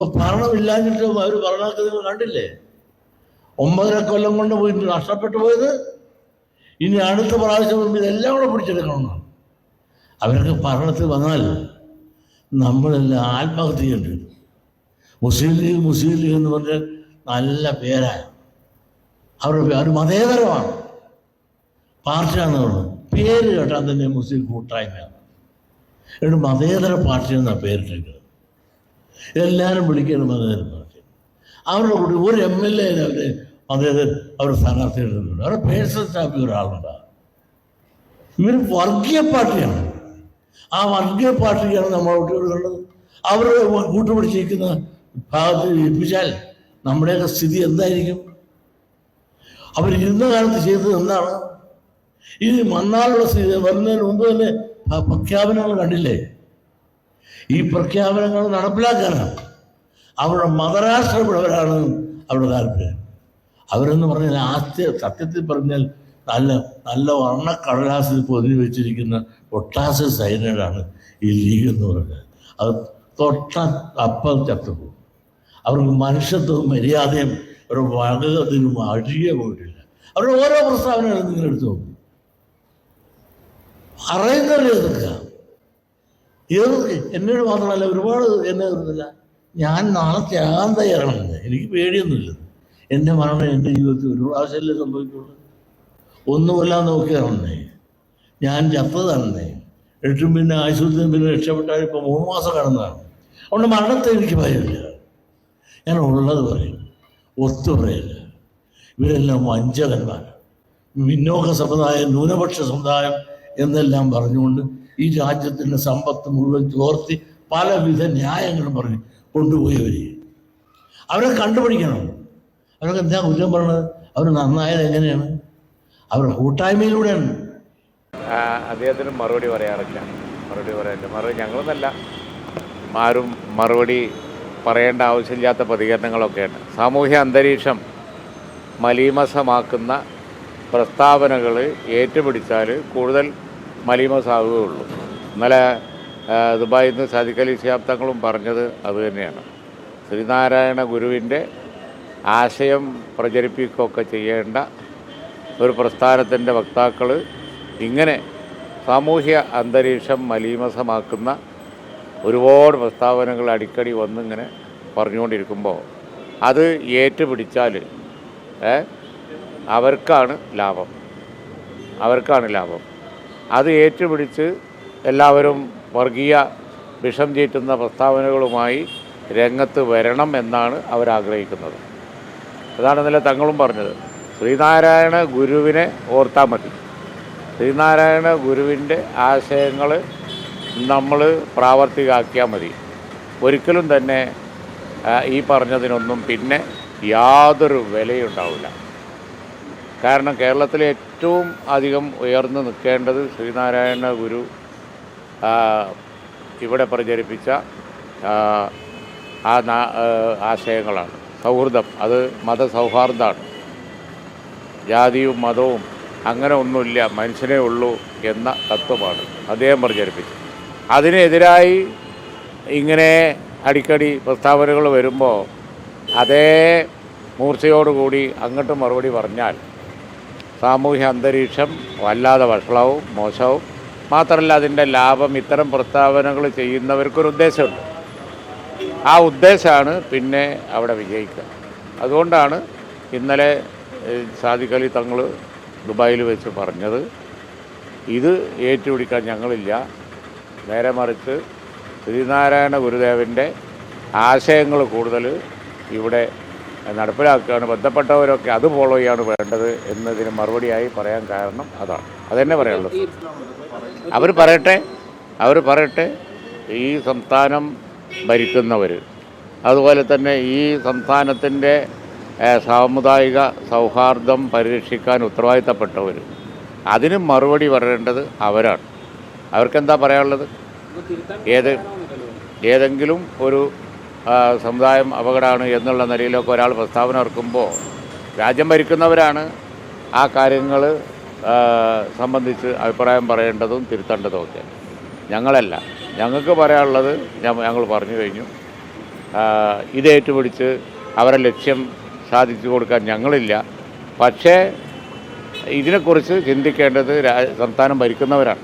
ഭരണമില്ലാഞ്ഞിട്ട് അവർ ഭരണമൊക്കെ നിങ്ങൾ കണ്ടില്ലേ? ഒമ്പതര കൊല്ലം കൊണ്ട് പോയിട്ട് നഷ്ടപ്പെട്ടു പോയത്. ഇനി അടുത്ത പ്രാവശ്യം ഇതെല്ലാം കൂടെ പിടിച്ചെടുക്കണമെന്നാണ്. അവരൊക്കെ ഭരണത്തിൽ വന്നാൽ നമ്മളെല്ലാം ആത്മഹത്യ ചെയ്യേണ്ടി വരും. മുസ്ലിം ലീഗ് മുസ്ലിം ലീഗ് എന്ന് പറഞ്ഞാൽ നല്ല പേരാണ്. അവരുടെ അവർ മതേതരമാണ്. പാർട്ടിയാണ് പറഞ്ഞത് പേര് കേട്ടാൽ തന്നെ മുസ്ലിം കൂട്ടായ്മയാണ്. എന്നിട്ട് മതേതര പാർട്ടി എന്നാണ് പേരിട്ടിരിക്കുന്നത് എല്ലാവരും വിളിക്കണം മതേതര പാർട്ടി അവരുടെ കൂടി ഒരു എം എൽ എ അവർ മതേതര അവർ സ്ഥാനാർത്ഥി ഇടുന്നുണ്ട് അവരുടെ പേഴ്സണൽ സ്റ്റാഫിൽ ഒരാളുണ്ട്. ഇവർ വർഗീയ പാർട്ടിയാണ്. ആ വർഗീയ പാർട്ടിക്കാണ് നമ്മൾ കുട്ടികളുള്ളത് അവർ കൂട്ടുപിടിച്ചിരിക്കുന്ന ഭാഗത്ത് ഏൽപ്പിച്ചാൽ നമ്മുടെയൊക്കെ സ്ഥിതി എന്തായിരിക്കും? അവർ ഇരുന്ന കാലത്ത് ചെയ്തത് എന്താണ്? ഇനി മണ്ണാളുള്ള സ്ഥിതി വരുന്നതിന് മുമ്പ് തന്നെ പ്രഖ്യാപനങ്ങൾ കണ്ടില്ലേ? ഈ പ്രഖ്യാപനങ്ങൾ നടപ്പിലാക്കാനാണ്. അവരുടെ മതരാഷ്ട്രമുള്ളവരാണ് അവരുടെ താല്പര്യം. അവരെന്ന് പറഞ്ഞാൽ ആസ്തി സത്യത്തിൽ പറഞ്ഞാൽ നല്ല നല്ല വർണക്കടലാസിൽ പൊതിഞ്ഞു വെച്ചിരിക്കുന്ന ഒട്ടാസ് സൈനഡാണ് ഈ ലീഗ് എന്ന് പറഞ്ഞാൽ. അത് തൊട്ട അപ്പം ചത്തുപോകും. അവർക്ക് മനുഷ്യത്വവും മര്യാദയും ഒരു വകതിനും അഴിയെ പോയിട്ടില്ല. അവരുടെ ഓരോ പ്രസ്താവനകളും നിങ്ങൾ എടുത്തു നോക്കും. അറിയുന്നവരെ എതിർക്കുക. എതിർക്ക് എന്നോട് മാത്രമല്ല ഒരുപാട് എന്നെ എതിർത്തില്ല ഞാൻ നാളെ ത്യാഗം തയ്യാറാണെന്ന് എനിക്ക് പേടിയൊന്നുമില്ല. എന്റെ മരണം എന്റെ ജീവിതത്തിൽ ഒരു പ്രാവശ്യമല്ലേ സംഭവിക്കുള്ളൂ. ഒന്നുമല്ല നോക്കിയാണെന്നേ ഞാൻ ചത്തതാണെന്നേ. എട്ടും പിന്നെ ആശുപത്രിയിൽ പിന്നെ രക്ഷപ്പെട്ടാൽ ഇപ്പോൾ മൂന്ന് മാസം കടന്നതാണ്. അതുകൊണ്ട് മരണത്തെ എനിക്ക് ഭയമില്ല. ഞാൻ ഉള്ളത് പറയും. ഒത്തു പറയില്ല. ഇവരെല്ലാം വഞ്ചകന്മാർ പിന്നോക്ക സമുദായം ന്യൂനപക്ഷ സമുദായം എന്നെല്ലാം പറഞ്ഞുകൊണ്ട് ഈ രാജ്യത്തിന്റെ സമ്പത്ത് മുഴുവൻ ചോർത്തി പലവിധ ന്യായങ്ങളും പറഞ്ഞ് കൊണ്ടുപോയി കൊണ്ടുപോയവർ അവരെ കണ്ടുപിടിക്കണം. അവരൊക്കെ എന്താ കുറ്റം പറഞ്ഞത് അവർ നന്നായത് എങ്ങനെയാണ്? അവരുടെ കൂട്ടായ്മയിലൂടെയാണ്. അദ്ദേഹത്തിന് മറുപടി പറയാറില്ല. മറുപടി പറയാറില്ല. മറുപടി ഞങ്ങളൊന്നല്ല. ആരും മറുപടി പറയേണ്ട ആവശ്യമില്ലാത്ത പ്രതികരണങ്ങളൊക്കെയാണ്. സാമൂഹ്യ അന്തരീക്ഷം മലീമസമാക്കുന്ന പ്രസ്താവനകൾ ഏറ്റുപിടിച്ചാൽ കൂടുതൽ മലീമസാവുകയുള്ളൂ ഇന്നലെ ആ, ദുബായിൽ നിന്ന് സദിഖലി ശാബ്ദങ്ങളും പറഞ്ഞത് അതുതന്നെയാണ് ശ്രീനാരായണ ഗുരുവിന്റെ ആശയം പ്രചരിപ്പിക്കുകയൊക്കെ ചെയ്യേണ്ട ഒരു പ്രസ്ഥാനത്തിന്റെ വക്താക്കൾ ഇങ്ങനെ സാമൂഹ്യ അന്തരീക്ഷം മലീമസമാക്കുന്ന ഒരുപാട് പ്രസ്താവനകൾ അടിക്കടി വന്നിങ്ങനെ പറഞ്ഞുകൊണ്ടിരിക്കുമ്പോൾ അത് ഏറ്റുപിടിച്ചാൽ അവർക്കാണ് ലാഭം. അവർക്കാണ് ലാഭം. അത് ഏറ്റുപിടിച്ച് എല്ലാവരും വർഗീയ വിഷം ചീറ്റുന്ന പ്രസ്താവനകളുമായി രംഗത്ത് വരണം എന്നാണ് അവരാഗ്രഹിക്കുന്നത്. അതാണ് ഇന്നലെ തങ്ങളും പറഞ്ഞത് ശ്രീനാരായണ ഗുരുവിനെ ഓർത്താൽ മതി. ശ്രീനാരായണ ഗുരുവിന്റെ ആശയങ്ങൾ നമ്മൾ പ്രാവർത്തികമാക്കിയാൽ മതി. ഒരിക്കലും തന്നെ ഈ പറഞ്ഞതിനൊന്നും പിന്നെ യാതൊരു വിലയുണ്ടാവില്ല. കാരണം കേരളത്തിലെ ഏറ്റവും അധികം ഉയർന്നു നിൽക്കേണ്ടത് ശ്രീനാരായണ ഗുരു ഇവിടെ പ്രചരിപ്പിച്ച ആ, ആശയങ്ങളാണ്. സൗഹൃദം അത് മതസൗഹാർദ്ദമാണ്. ജാതിയും മതവും അങ്ങനെ ഒന്നുമില്ല മനുഷ്യനേ ഉള്ളൂ എന്ന തത്വമാണ് അദ്ദേഹം പ്രചരിപ്പിച്ചത്. അതിനെതിരായി ഇങ്ങനെ അടിക്കടി പ്രസ്താവനകൾ വരുമ്പോൾ അതേ മൂർച്ചയോടുകൂടി അങ്ങോട്ട് മറുപടി പറഞ്ഞാൽ സാമൂഹ്യ അന്തരീക്ഷം വല്ലാതെ വഷളവും മോശവും. മാത്രമല്ല അതിന്റെ ലാഭം ഇത്തരം പ്രസ്താവനകൾ ചെയ്യുന്നവർക്കൊരു ഉദ്ദേശമുണ്ട്. ആ ഉദ്ദേശമാണ് പിന്നെ അവിടെ വിജയിക്കുക. അതുകൊണ്ടാണ് ഇന്നലെ സാദിഖലി തങ്ങൾ ദുബായിൽ വെച്ച് പറഞ്ഞത് ഇത് ഏറ്റുപിടിക്കാൻ ഞങ്ങളില്ല. നേരെ മറിച്ച് ശ്രീനാരായണ ഗുരുദേവന്റെ ആശയങ്ങൾ കൂടുതൽ ഇവിടെ നടപ്പിലാക്കുകയാണ് ബന്ധപ്പെട്ടവരൊക്കെ അത് ഫോളോ ചെയ്യാണ് വേണ്ടത് എന്നതിന് മറുപടിയായി പറയാൻ കാരണം അതാണ്. അതെന്നെ പറയുള്ളൂ അവർ പറയട്ടെ അവർ പറയട്ടെ ഈ സംസ്ഥാനം ഭരിക്കുന്നവർ അതുപോലെ തന്നെ ഈ സംസ്ഥാനത്തിന്റെ സാമുദായിക സൗഹാർദ്ദം പരിരക്ഷിക്കാൻ ഉത്തരവാദിത്തപ്പെട്ടവർ അതിന് മറുപടി പറയേണ്ടത് അവരാണ്. അവർക്കെന്താ പറയാനുള്ളത്? ഏത് ഏതെങ്കിലും ഒരു സമുദായം അപകടമാണ് എന്നുള്ള നിലയിലൊക്കെ ഒരാൾ പ്രസ്താവന ഇറക്കുമ്പോൾ രാജ്യം ഭരിക്കുന്നവരാണ് ആ കാര്യങ്ങൾ സംബന്ധിച്ച് അഭിപ്രായം പറയേണ്ടതും തിരുത്തേണ്ടതും ഒക്കെ. ഞങ്ങളല്ല. ഞങ്ങൾക്ക് പറയാനുള്ളത് ഞങ്ങൾ പറഞ്ഞു കഴിഞ്ഞു. ഇത് ഏറ്റുപിടിച്ച് അവരെ ലക്ഷ്യം സാധിച്ചു കൊടുക്കാൻ ഞങ്ങളില്ല. പക്ഷേ ഇതിനെക്കുറിച്ച് ചിന്തിക്കേണ്ടത് സംസ്ഥാനം ഭരിക്കുന്നവരാണ്.